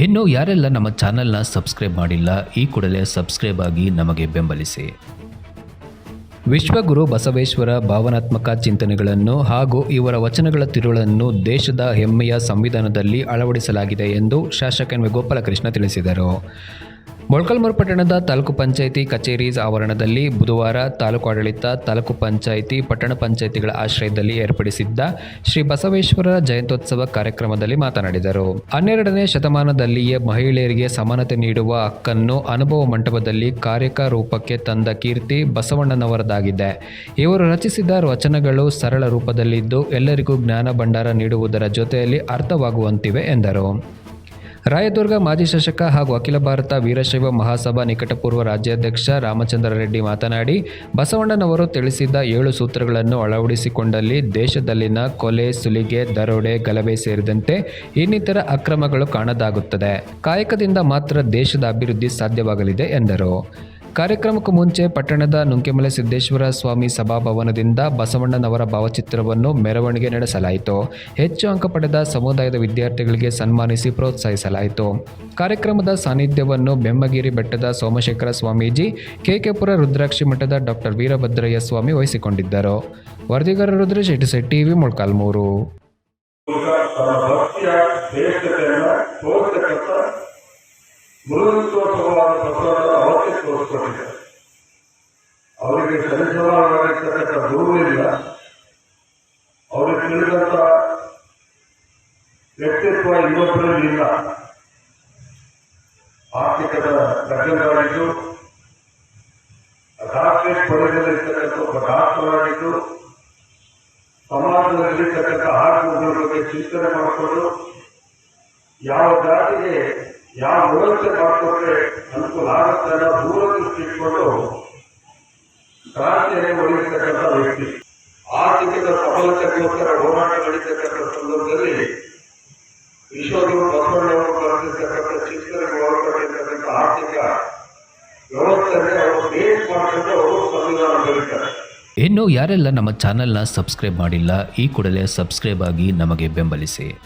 ಇನ್ನು ಯಾರೆಲ್ಲ ನಮ್ಮ ಚಾನೆಲ್ನ ಸಬ್ಸ್ಕ್ರೈಬ್ ಮಾಡಿಲ್ಲ, ಈ ಕೂಡಲೇ ಸಬ್ಸ್ಕ್ರೈಬ್ ಆಗಿ ನಮಗೆ ಬೆಂಬಲಿಸಿ. ವಿಶ್ವಗುರು ಬಸವೇಶ್ವರ ಭಾವನಾತ್ಮಕ ಚಿಂತನೆಗಳನ್ನು ಹಾಗೂ ಇವರ ವಚನಗಳ ತಿರುಳನ್ನು ದೇಶದ ಹೆಮ್ಮೆಯ ಸಂವಿಧಾನದಲ್ಲಿ ಅಳವಡಿಸಲಾಗಿದೆ ಎಂದು ಶಾಸಕ ಎನ್ ವಿ ಗೋಪಾಲಕೃಷ್ಣ ತಿಳಿಸಿದರು. ಮೊಳಕಲ್ಮೂರು ಪಟ್ಟಣದ ತಾಲೂಕು ಪಂಚಾಯಿತಿ ಕಚೇರಿ ಆವರಣದಲ್ಲಿ ಬುಧವಾರ ತಾಲೂಕು ಆಡಳಿತ, ತಾಲೂಕು ಪಂಚಾಯಿತಿ, ಪಟ್ಟಣ ಪಂಚಾಯಿತಿಗಳ ಆಶ್ರಯದಲ್ಲಿ ಏರ್ಪಡಿಸಿದ್ದ ಶ್ರೀ ಬಸವೇಶ್ವರ ಜಯಂತ್ಯೋತ್ಸವ ಕಾರ್ಯಕ್ರಮದಲ್ಲಿ ಮಾತನಾಡಿದರು. ಹನ್ನೆರಡನೇ ಶತಮಾನದಲ್ಲಿಯೇ ಮಹಿಳೆಯರಿಗೆ ಸಮಾನತೆ ನೀಡುವ ಹಕ್ಕನ್ನು ಅನುಭವ ಮಂಟಪದಲ್ಲಿ ಕಾರ್ಯಕ ರೂಪಕ್ಕೆ ತಂದ ಕೀರ್ತಿ ಬಸವಣ್ಣನವರದಾಗಿದೆ. ಇವರು ರಚಿಸಿದ ವಚನಗಳು ಸರಳ ರೂಪದಲ್ಲಿದ್ದು ಎಲ್ಲರಿಗೂ ಜ್ಞಾನ ಭಂಡಾರ ನೀಡುವುದರ ಜೊತೆಯಲ್ಲಿ ಅರ್ಥವಾಗುವಂತಿವೆ ಎಂದರು. ರಾಯದುರ್ಗ ಮಾಜಿ ಶಾಸಕ ಹಾಗೂ ಅಖಿಲ ಭಾರತ ವೀರಶೈವ ಮಹಾಸಭಾ ನಿಕಟಪೂರ್ವ ರಾಜ್ಯಾಧ್ಯಕ್ಷ ರಾಮಚಂದ್ರ ರೆಡ್ಡಿ ಮಾತನಾಡಿ, ಬಸವಣ್ಣನವರು ತಿಳಿಸಿದ ಏಳು ಸೂತ್ರಗಳನ್ನು ಅಳವಡಿಸಿಕೊಂಡಲ್ಲಿ ದೇಶದಲ್ಲಿನ ಕೊಲೆ, ಸುಲಿಗೆ, ದರೋಡೆ, ಗಲಭೆ ಸೇರಿದಂತೆ ಇನ್ನಿತರ ಅಕ್ರಮಗಳು ಕಾಣದಾಗುತ್ತದೆ. ಕಾಯಕದಿಂದ ಮಾತ್ರ ದೇಶದ ಅಭಿವೃದ್ಧಿ ಸಾಧ್ಯವಾಗಲಿದೆ ಎಂದರು. ಕಾರ್ಯಕ್ರಮಕ್ಕೂ ಮುಂಚೆ ಪಟ್ಟಣದ ನುಂಕೆಮಲೆ ಸಿದ್ದೇಶ್ವರ ಸ್ವಾಮಿ ಸಭಾಭವನದಿಂದ ಬಸವಣ್ಣನವರ ಭಾವಚಿತ್ರವನ್ನು ಮೆರವಣಿಗೆ ನಡೆಸಲಾಯಿತು. ಹೆಚ್ಚು ಅಂಕ ಪಡೆದ ಸಮುದಾಯದ ವಿದ್ಯಾರ್ಥಿಗಳಿಗೆ ಸನ್ಮಾನಿಸಿ ಪ್ರೋತ್ಸಾಹಿಸಲಾಯಿತು. ಕಾರ್ಯಕ್ರಮದ ಸಾನ್ನಿಧ್ಯವನ್ನು ಬೆಮ್ಮಗಿರಿ ಬೆಟ್ಟದ ಸೋಮಶೇಖರ ಸ್ವಾಮೀಜಿ, ಕೆಕೆಪುರ ರುದ್ರಾಕ್ಷಿ ಮಠದ ಡಾಕ್ಟರ್ ವೀರಭದ್ರಯ್ಯ ಸ್ವಾಮಿ ವಹಿಸಿಕೊಂಡಿದ್ದರು. ವರದಿಗಾರ ರುದ್ರೇಶ್ ಇಟಿಸೆ ಟಿವಿ ಮೊಳಕಾಲ್ಮೂರು. ತೋರಿಸ್ಕೊಟ್ಟಿದ್ದಾರೆ ಅವರಿಗೆ ಸಲ್ಲಿಸಲಾಗಿರ್ತಕ್ಕಂಥ ಗುರು ಇಲ್ಲ. ಅವರಿಗೆ ತಿಳಿದಂಥ ವ್ಯಕ್ತಿತ್ವ ಇನ್ನೊಬ್ಬರಲ್ಲಿ ಇಲ್ಲ. ಆರ್ಥಿಕದ ಗಡ್ಡಗಾಡಿದ್ದು ಡಾಕ್ಟರೇಟ್ ಪಡೆದಲ್ಲಿರ್ತಕ್ಕಂಥ ಒಬ್ಬ ಡಾಕ್ಟರಾಗಿದ್ದು ಸಮಾಜದಲ್ಲಿರ್ತಕ್ಕಂಥ ಆತ್ಮಗಳ ಬಗ್ಗೆ ಚಿಂತನೆ ಮಾಡಿಕೊಂಡು ಯಾವ ಜಾತಿಗೆ ಯಾವ ವ್ಯವಸ್ಥೆ ಮಾಡಿಕೊಂಡ್ರೆ ಅನುಕೂಲ ಆಗುತ್ತೆ ಅನ್ನೋ ದೂರದೃಷ್ಟಿ ಇಟ್ಕೊಂಡು ಕ್ರಾಂತಿಯನ್ನು ಹೊಡೆಯತಕ್ಕಂಥ ವ್ಯಕ್ತಿ. ಆರ್ಥಿಕದ ಸಫಲತೆಗೋಸ್ಕರ ಹೋರಾಟ ನಡೀತಕ್ಕಂಥ ಸಂದರ್ಭದಲ್ಲಿ ವಿಶ್ವಗುರು ಬಸವಣ್ಣವರು ಬರೆದಿರ್ತಕ್ಕಂಥ ಚಿಂತನೆಗೆ ಒಳಪಟ್ಟಿರ್ತಕ್ಕಂಥ ಆರ್ಥಿಕ ವ್ಯವಸ್ಥೆಯನ್ನು ಅವರು ಬೇಸ್ ಮಾಡಿಕೊಂಡು ಅವರು ಸಂವಿಧಾನ ಬರೀತಾರೆ. ಇನ್ನು ಯಾರೆಲ್ಲ ನಮ್ಮ ಚಾನೆಲ್ನ ಸಬ್ಸ್ಕ್ರೈಬ್ ಮಾಡಿಲ್ಲ, ಈ ಕೂಡಲೇ ಸಬ್ಸ್ಕ್ರೈಬ್ ಆಗಿ ನಮಗೆ ಬೆಂಬಲಿಸಿ.